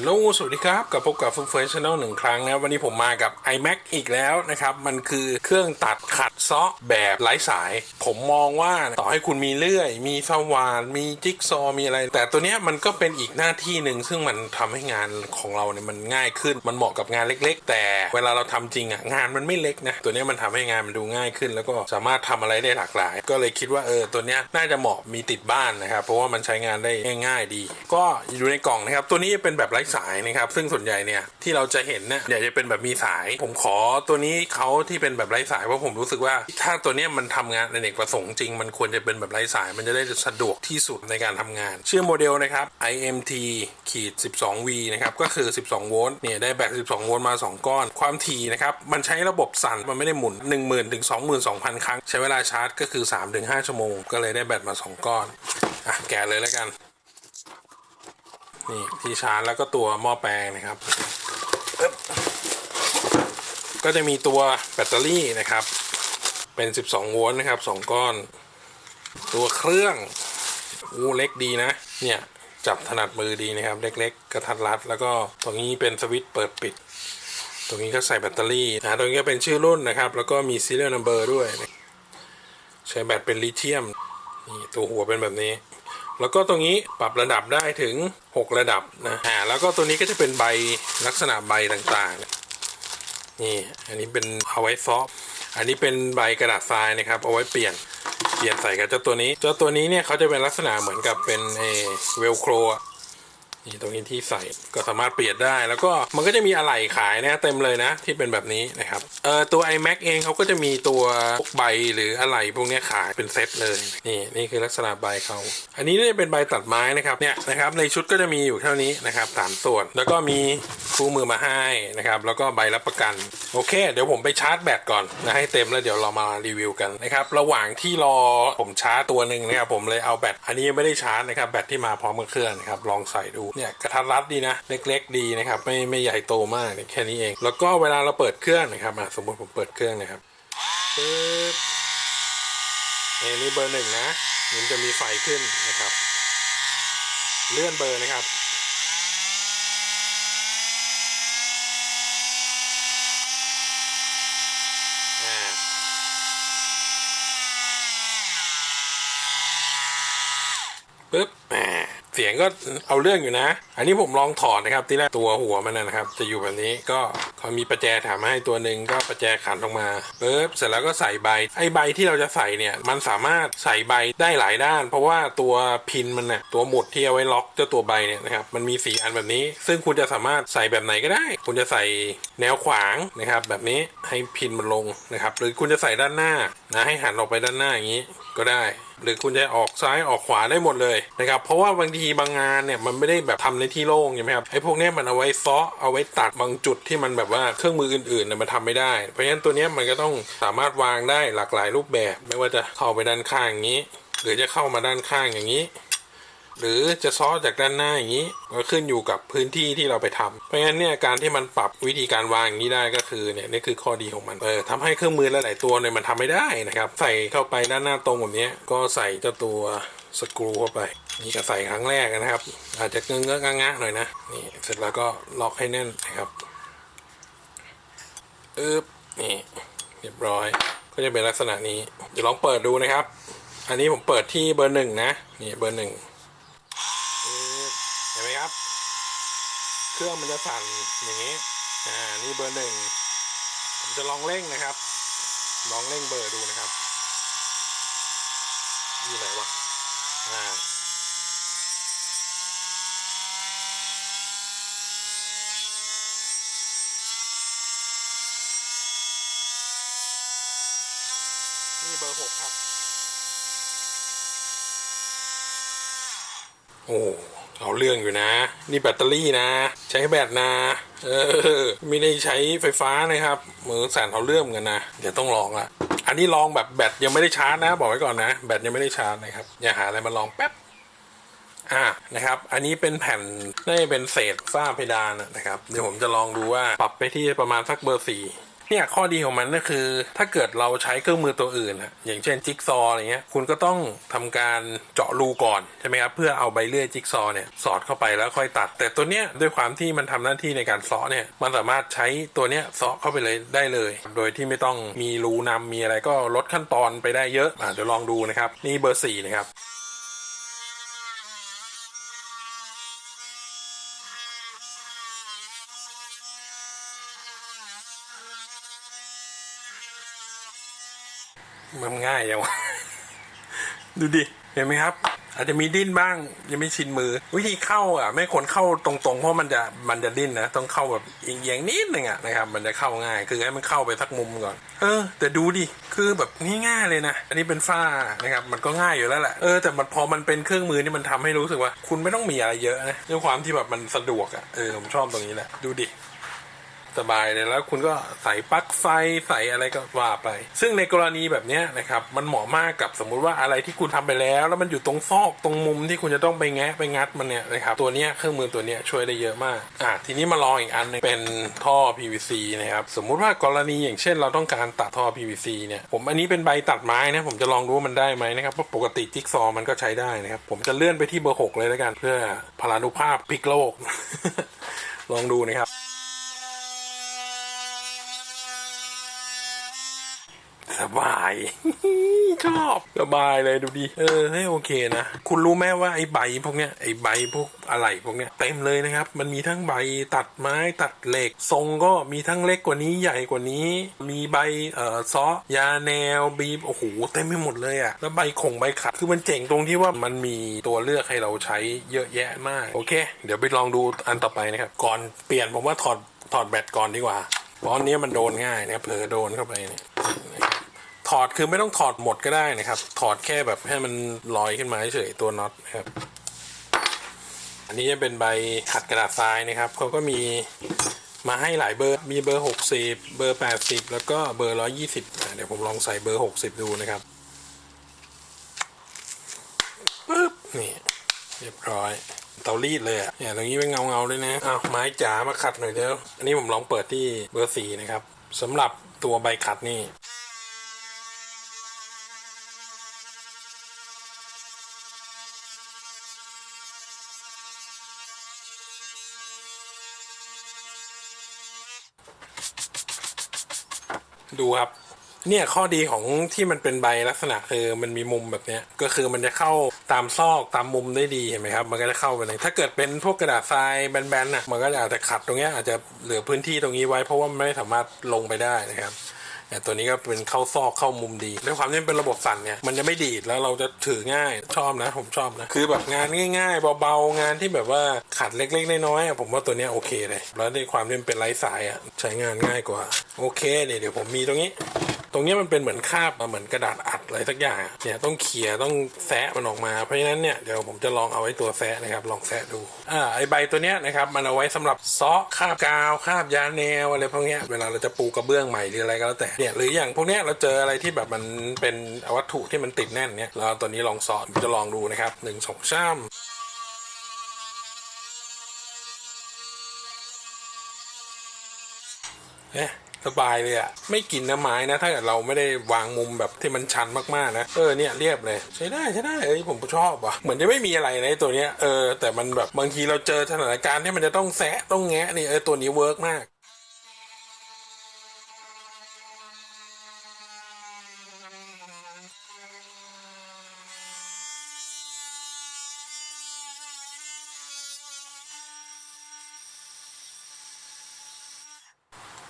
ลโหลสวัสดีครับกับพบกับฟุกเฟชแนลหนึ่งครั้งนะวันนี้ผมมากับ iMac อีกแล้วนะครับ มันคือเครื่องตัดขัดเซาะแบบไร้สาย ผมมองว่าต่อให้คุณมีเลื่อย มีสว่าน มีจิ๊กซอว์มีอะไร แต่ตัวเนี้ยมันก็เป็นอีกหน้าที่หนึ่งซึ่งมันทำให้งานของเราเนี่ยมันง่ายขึ้น มันเหมาะกับงานเล็ก ๆ แต่เวลาเราทำจริงอะงานมันไม่เล็กนะตัวเนี้ยมันทำให้งานมันดูง่ายขึ้น แล้วก็สามารถทำอะไรได้หลากหลาย ก็เลยคิดว่าเออตัวเนี้ยน่าจะเหมาะมีติดบ้านนะครับเพราะว่ามันใช้งานได้ง่าย ๆ ดี ก็อยู่ในกล่องนะครับตัวนี้เป็นแบบไร้สายนะครับ ซึ่งส่วนใหญ่เนี่ยที่เราจะเห็นเนี่ยอยากจะเป็นแบบมีสาย ผมขอตัวนี้เขาที่เป็นแบบไร้สายเพราะผมรู้สึกว่า ถ้าตัวนี้มันทำงานในเอกประสงค์จริง มันควรจะเป็นแบบไร้สาย มันจะได้สะดวกที่สุดในการทำงาน ชื่อโมเดลนะครับ IMT ขีด 12V นะครับก็คือ 12 โวลต์เนี่ยได้แบต12 โวลต์มา 2 ก้อน ความถี่นะครับมันใช้ระบบสั่นมันไม่ได้หมุน 10,000ถึง22,000 ครั้ง ใช้เวลาชาร์จก็คือ 3-5 ชั่วโมง ก็เลยได้แบตมา 2 ก้อนอะแกะเลยแล้วกัน นี่ที่ชาร์จแล้วก็ตัวหม้อแปลงนะครับปึ๊บก็จะมีตัวแบตเตอรี่นะครับ เป็น 12 โวลต์นะครับ 2 ก้อน ตัวเครื่องอู้เล็กดีนะ เนี่ยจับถนัดมือดีนะครับ เล็กๆ กระทัดรัด แล้วก็ตรงนี้เป็นสวิตช์เปิดปิด ตรงนี้ก็ใส่แบตเตอรี่นะตรงนี้ก็เป็นชื่อรุ่นนะครับ แล้วก็มี serial number ด้วย ใช้แบตเป็นลิเธียมนี่ตัวหัวเป็นแบบนี้ แล้วก็ตรงนี้ปรับระดับได้ถึง 6 ระดับนะอ่าแล้วก็ตัวนี้ก็จะเป็นใบลักษณะใบต่างๆ นี่ อันนี้เป็นเอาไว้ซอฟอันนี้เป็นใบกระดาษทรายนะครับ เอาไว้เปลี่ยน เปลี่ยนใส่กับเจ้าตัวนี้ เจ้าตัวนี้เนี่ยเขาจะเป็นลักษณะเหมือนกับเป็นเอเวลโคร นี่ตรงนี้ที่ใส่ก็สามารถเปลี่ยนได้ แล้วก็มันก็จะมีอะไหล่ขายนะเต็มเลยนะ ที่เป็นแบบนี้นะครับเอ่อตัว iMac เองเขาก็จะมีตัวใบหรืออะไหล่พวกนี้ขายเป็นเซตเลย นี่นี่คือลักษณะใบเขาอันนี้เนี่ยเป็นใบตัดไม้นะครับเนี่ยนะครับในชุดก็จะมีอยู่เท่านี้นะครับสามส่วน แล้วก็มีคู่มือมาให้นะครับแล้วก็ใบรับประกัน โอเค เดี๋ยวผมไปชาร์จแบตก่อนนะให้เต็มแล้วเดี๋ยวเรามารีวิวกันนะครับระหว่างที่รอผมชาร์จตัวหนึ่งนะครับผมเลยเอาแบตอันนี้ยังไม่ได้ชาร์จนะครับแบตที่มาพร้อมกับเครื่องนะครับลองใส่ดูเนี่ยกระทัดรัดดีนะ เล็ก ๆ ดีนะครับ ไม่ไม่ใหญ่โตมากแค่นี้เอง แล้วก็เวลาเราเปิดเครื่องนะครับสมมติผมเปิดเครื่องนะครับปึ๊บเอ้นี่เบอร์หนึ่งนะมันจะมีไฟขึ้นนะครับ เลื่อนเบอร์นะครับอ่าปึ๊บแหม เสียงก็เอาเรื่องอยู่นะ อันนี้ผมลองถอดนะครับ ที่แรกตัวหัวมันนะครับ จะอยู่แบบนี้ก็เขามีประแจถมมให้ตัวหนึ่งก็ประแจขันออกมาปึ๊บเสร็จแล้วก็ใส่ใบไอ้ใบที่เราจะใส่เนี่ย มันสามารถใส่ใบได้หลายด้าน เพราะว่าตัวพินมันน่ะตัวหมุดที่เอาไว้ล็อกเจ้าตัวใบเนี่ยนะครับมันมีสีอันแบบนี้ ซึ่งคุณจะสามารถใส่แบบไหนก็ได้ คุณจะใส่แนวขวางนะครับ แบบนี้ ให้พินมันลงนะครับ หรือคุณจะใส่ด้านหน้านะให้หันออกไปด้านหน้าอย่างนี้ก็ได้ หรือคุณจะออกซ้ายออกขวาได้หมดเลยนะครับเพราะว่าบางทีบางงานเนี่ยมันไม่ได้แบบทำในที่โล่งใช่ไหมครับไอ้พวกนี้มันเอาไว้ซาะเอาไว้ตัดบางจุดที่มันแบบว่าเครื่องมืออื่นๆเนี่ยมันทำไม่ได้ เพราะฉะนั้นตัวนี้มันก็ต้องสามารถวางได้หลากหลายรูปแบบ ไม่ว่าจะเข้าไปด้านข้างอย่างนี้ หรือจะเข้ามาด้านข้างอย่างนี้ หรือจะซ้อจากด้านหน้าอย่างนี้ก็ขึ้นอยู่กับพื้นที่ที่เราไปทำเพราะงั้นเนี่ยการที่มันปรับวิธีการวางอย่างนี้ได้ก็คือเนี่ยนี่คือข้อดีของมันเออทำให้เครื่องมือหลายๆตัวเนี่ยมันทำไม่ได้นะครับใส่เข้าไปด้านหน้าตรงแบบนี้ก็ใส่เจ้าตัวสกรูเข้าไปนี่ก็ใส่ครั้งแรกนะครับ อาจจะเงื้อเงื้องะหน่อยนะนี่เสร็จแล้วก็ล็อกให้แน่นนะครับอึ๊บนี่เรียบร้อย ก็จะเป็นลักษณะนี้เดี๋ยวลองเปิดดูนะครับ อันนี้ผมเปิดที่เบอร์หนึ่งนะนี่เบอร์หนึ่ง เห็นไหมครับ เครื่องมันจะสั่นอย่างนี้ อ่า นี่เบอร์หนึ่ง ผมจะลองเร่งนะครับ ลองเร่งเบอร์ดูนะครับ อยู่ไหนวะ อ่า นี่เบอร์หกครับ โอ้ เอาเรื่องอยู่นะ นี่แบตเตอรี่นะ ใช้แบตนะเออไม่ได้ใช้ไฟฟ้านะครับมือสั่นเอาเรื่องกันนะเดี๋ยวต้องลองละอันนี้ลองแบบแบตยังไม่ได้ชาร์จนะ บอกไว้ก่อนนะแบตยังไม่ได้ชาร์จนะครับอย่าหาอะไรมาลองแป๊บอ่านะครับ อันนี้เป็นแผ่นน่เป็นเศษฝ้าเพดานนะครับ เดี๋ยวผมจะลองดูว่าปรับไปที่ประมาณสักเบอร์สี่ เนี่ยข้อดีของมันก็คือ ถ้าเกิดเราใช้เครื่องมือตัวอื่นอะอย่างเช่นจิ๊กซออะไรเงี้ยคุณก็ต้องทำการเจาะรูก่อนใช่ไหมครับเพื่อเอาใบเลื่อยจิ๊กซอเนี่ยสอดเข้าไปแล้วค่อยตัด แต่ตัวเนี้ยด้วยความที่มันทำหน้าที่ในการเซาะเนี่ยมันสามารถใช้ตัวเนี้ยเซาะเข้าไปเลยได้เลย โดยที่ไม่ต้องมีรูนำมีอะไรก็ลดขั้นตอนไปได้เยอะอะเดี๋ยวลองดูนะครับนี่เบอร์สี่นะครับ มันง่ายยังวะดูดิ เห็นไหมครับ อาจจะมีดิ้นบ้าง ยังไม่ชินมือ วิธีเข้าอะ ไม่ควรเข้าตรงๆ เพราะมันจะมันจะดิ้นนะ ต้องเข้าแบบเอียงๆนิดนึงอะนะครับ มันจะเข้าง่าย คือให้มันเข้าไปสักมุมก่อน เออ แต่ดูดิ คือแบบง่ายๆเลยนะ อันนี้เป็นฝ้านะครับ มันก็ง่ายอยู่แล้วแหละ เออ แต่มันพอมันเป็นเครื่องมือนี่มันทำให้รู้สึกว่า คุณไม่ต้องมีอะไรเยอะนะด้วยความที่แบบมันสะดวกอะ เออ ผมชอบตรงนี้แหละ ดูดิ สบายเลยแล้วคุณก็ใส่ปลั๊กไฟใส่อะไรก็ว่าไป ซึ่งในกรณีแบบนี้นะครับมันเหมาะมากกับสมมุติว่าอะไรที่คุณทำไปแล้ว แล้วมันอยู่ตรงซอกตรงมุมที่คุณจะต้องไปแงะไปงัดมันเนี่ยนะครับตัวนี้เครื่องมือตัวนี้ช่วยได้เยอะมากอะทีนี้มาลองอีกอันนึงเป็นท่อ PVC นะครับสมมุติว่ากรณีอย่างเช่น เราต้องการตัดท่อ PVC เนี่ยผมอันนี้เป็นใบตัดไม้นะผมจะลองดูว่ามันได้ไหมนะครับเพราะปกติจิ๊กซอว์มันก็ใช้ได้นะครับผมจะเลื่อนไปที่เบอร์หกเลยแล้วกันเพื่อพลานุภาพพลิกโลกลองดูนะครับ สบาย ชอบสบายเลยดูดิเออให้โอเคนะ คุณรู้ไหมว่าไอ้ใบพวกเนี้ยไอ้ใบพวกอะไรพวกเนี้ยเต็มเลยนะครับ มันมีทั้งใบตัดไม้ตัดเหล็ก ทรงก็มีทั้งเล็กกว่านี้ใหญ่กว่านี้ มีใบเอ่อซอยาแนวบีบโอ้โหเต็มไปหมดเลยอะแล้วใบขงใบขัดคือมันเจ๋งตรงที่ว่ามันมีตัวเลือกให้เราใช้เยอะแยะมากโอเค เดี๋ยวไปลองดูอันต่อไปนะครับ ก่อนเปลี่ยนผมว่าถอดถอดแบตก่อนดีกว่าเพราะอันนี้มันโดนง่ายนะเผลอโดนเข้าไปเนี่ย ถอดคือไม่ต้องถอดหมดก็ได้นะครับ ถอดแค่แบบให้มันลอยขึ้นมาเฉยๆตัวน็อตนะครับ อันนี้จะเป็นใบขัดกระดาษทรายนะครับเขาก็มีมาให้หลายเบอร์มีเบอร์ 60 เบอร์ 80 แล้วก็เบอร์ 120อะเดี๋ยวผมลองใส่เบอร์ 60 ดูนะครับปึ๊บนี่เรียบร้อยเตารีดเลยอะเนี่ยตรงนี้เป็นเงาเงาๆเลยนะอ้าวไม้จ๋ามาขัดหน่อยเดี๋ยวอันนี้ผมลองเปิดที่เบอร์สี่นะครับสำหรับตัวใบขัดนี่ ดูครับ เนี่ยข้อดีของที่มันเป็นใบลักษณะคือมันมีมุมแบบเนี้ยก็คือมันจะเข้าตามซอกตามมุมได้ดีเห็นไหมครับ มันก็จะเข้าไปเลยถ้าเกิดเป็นพวกกระดาษทรายแบนๆน่ะมันก็อาจจะขัดตรงเนี้ยอาจจะเหลือพื้นที่ตรงนี้ไว้เพราะว่ามันไม่สามารถลงไปได้นะครับ แต่ตัวนี้ก็เป็นเข้าซอกเข้ามุมดีด้วยความที่มันเป็นระบบสั่นเนี่ยมันจะไม่ดีดแล้วเราจะถือง่ายชอบนะ ผมชอบนะ คือแบบงานง่าย ๆ เบาๆ งานที่แบบว่าขัดเล็กๆ น้อยๆผมว่าตัวนี้โอเคเลย แล้วในความที่มันเป็นไร้สายอะใช้งานง่ายกว่า โอเคเนี่ยเดี๋ยวผมมีตรงนี้ ตรงนี้มันเป็นเหมือนคาบมาเหมือนกระดาษอัดอะไรสักอย่างเนี่ยต้องเขี่ยต้องแซะมันออกมาเพราะฉะนั้นเนี่ยเดี๋ยวผมจะลองเอาไว้ตัวแซะนะครับลองแซะดูอ่าไอใบตัวเนี้ยนะครับมันเอาไว้สำหรับซาะคาบกาวคาบยาแนวอะไรพวกเนี้ยเวลาเราจะปูกระเบื้องใหม่หรืออะไรก็แล้วแต่เนี่ยหรืออย่างพวกเนี้ยเราเจออะไรที่แบบมันเป็นวัตถุที่มันติดแน่นเนี่ยเราเอาตัวนี้ลองซาะจะลองดูนะครับหนึ่งสองสามเอ๊ะ สบายเลยอะไม่กินน้ำไม้นะ ถ้าเกิดเราไม่ได้วางมุมแบบที่มันชันมากๆนะเออเนี่ยเรียบเลยใช้ได้ใช้ได้เอ้ยผมชอบว่ะเหมือนจะไม่มีอะไรในตัวเนี้ยเออแต่มันแบบบางทีเราเจอสถานการณ์ที่มันจะต้องแซะต้องแงะนี่เออตัวนี้เวิร์กมาก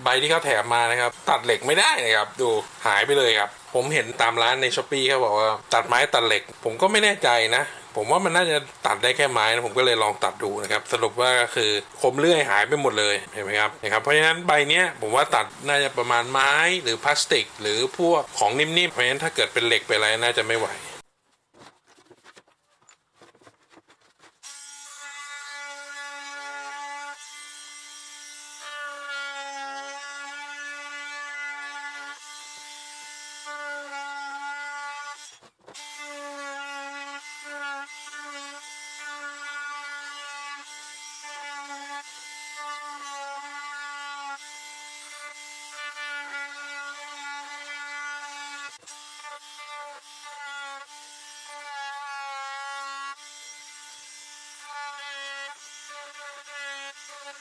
ใบที่เขาแถมมานะครับ ตัดเหล็กไม่ได้นะครับ ดูหายไปเลยครับ ผมเห็นตามร้านในช้อปปี้เขาบอกว่าตัดไม้ตัดเหล็ก ผมก็ไม่แน่ใจนะผมว่ามันน่าจะตัดได้แค่ไม้นะผมก็เลยลองตัดดูนะครับ สรุปว่าก็คือคมเลื่อยหายไปหมดเลยเห็นไหมครับนะครับเพราะฉะนั้นใบเนี้ยผมว่าตัดน่าจะประมาณไม้หรือพลาสติก หรือพวกของนิ่มๆเพราะฉะนั้นถ้าเกิดเป็นเหล็กเป็นอะไรน่าจะไม่ไหว อ้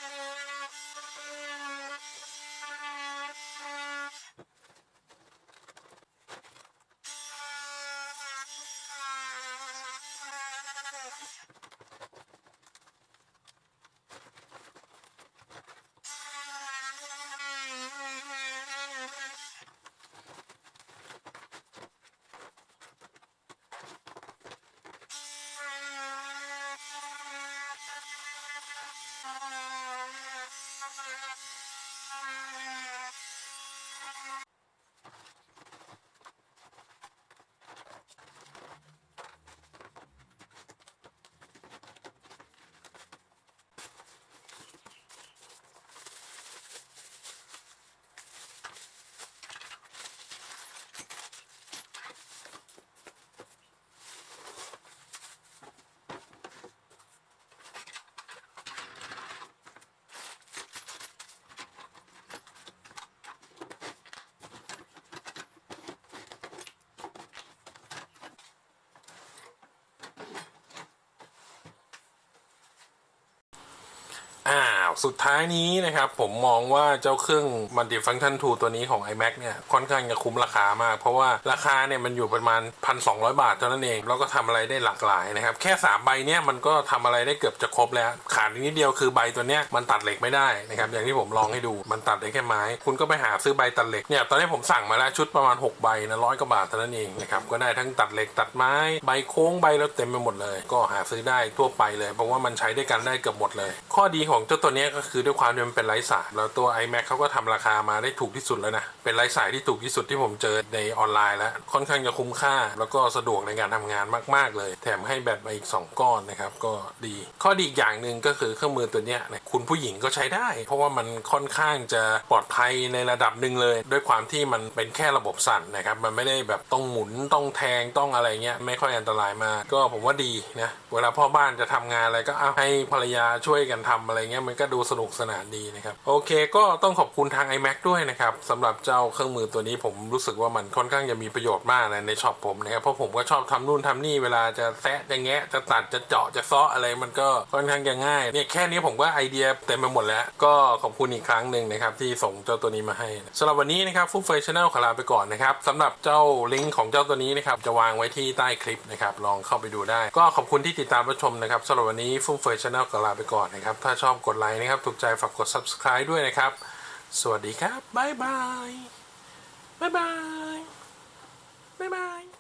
สุดท้ายนี้นะครับ ผมมองว่าเจ้าเครื่อง Multifunction Tool ตัวนี้ของ iMac เนี่ย ค่อนข้างจะคุ้มราคามาก เพราะว่าราคาเนี่ยมันอยู่ประมาณ 1,200 บาทเท่านั้นเอง แล้วก็ทำอะไรได้หลากหลายนะครับ แค่ 3 ใบเนี่ยมันก็ทำอะไรได้เกือบจะครบแล้ว ขาดนิดเดียวคือใบตัวเนี้ยมันตัดเหล็กไม่ได้นะครับอย่างที่ผมลองให้ดูมันตัดได้แค่ไม้ คุณก็ไปหาซื้อใบตัดเหล็กเนี่ยตอนนี้ผมสั่งมาแล้วชุดประมาณ 6 ใบนะร้อยกว่าบาทเท่านั้นเองนะครับก็ได้ทั้งตัดเหล็กตัดไม้ใบโค้งใบแล้วเต็มไปหมดเลย ก็หาซื้อได้ทั่วไปเลย เพราะว่ามันใช้ได้กันได้เกือบหมดเลย ข้อดีของเจ้าตัวเนี้ยก็คือด้วยความที่มันเป็นไร้สายแล้วตัว iMac เขาก็ทำราคามาได้ถูกที่สุดแล้วนะ เป็นไร้สายที่ถูกที่สุดที่ผมเจอในออนไลน์แล้ว ค่อนข้างจะคุ้มค่า แล้วก็สะดวกในการทำงานมาก ๆ เลย แถมให้แบตมาอีก 2 ก้อนนะครับ ก็ดี ข้อดีอีกอย่างหนึ่งก็คือเครื่องมือตัวเนี้ยคุณผู้หญิงก็ใช้ได้ เพราะว่ามันค่อนข้างจะปลอดภัยในระดับหนึ่งเลย ด้วยความที่มันเป็นแค่ระบบสั่นนะครับ มันไม่ได้แบบต้องหมุนต้องแทงต้องอะไรเงี้ยไม่ค่อยอันตรายมาก ก็ผมว่าดีนะเวลาพ่อบ้านจะทำงานอะไรก็เอาให้ภรรยาช่วยกันทำอะไรเงี้ยมันก็ดูสนุกสนานดีนะครับ โอเคก็ต้องขอบคุณทาง iMac ด้วยนะครับสำหรับเจ้าเครื่องมือตัวนี้ผมรู้สึกว่ามันค่อนข้างจะมีประโยชน์มากนะในช็อปผมนะครับเพราะผมก็ชอบทำนู่นทำนี่เวลาจะแซะจะแงะจะตัดจะเจาะจะซ้ออะไรมันก็ค่อนข้างจะง่ายเนี่ยแค่นี้ผมก็ไอเดียเต็มไปหมดแล้ว ก็ขอบคุณอีกครั้งหนึ่งนะครับที่ส่งเจ้าตัวนี้มาให้สำหรับวันนี้นะครับฟุตเฟย์ชาแนลขอลาไปก่อนนะครับสำหรับเจ้าลิงก์ของเจ้าตัวนี้นะครับจะวางไว้ที่ใต้คลิปนะครับลองเข้าไปดูได้ ก็ขอบคุณที่ติดตามรับชมนะครับสำหรับวันนี้ฟุตเฟย์ชาแนลขอลาไปก่อนนะครับถ้าชอบกดไลค์นะครับ ถูกใจฝากกด subscribe ด้วยนะครับ สวัสดีครับ บ๊ายบาย บ๊ายบาย บ๊ายบาย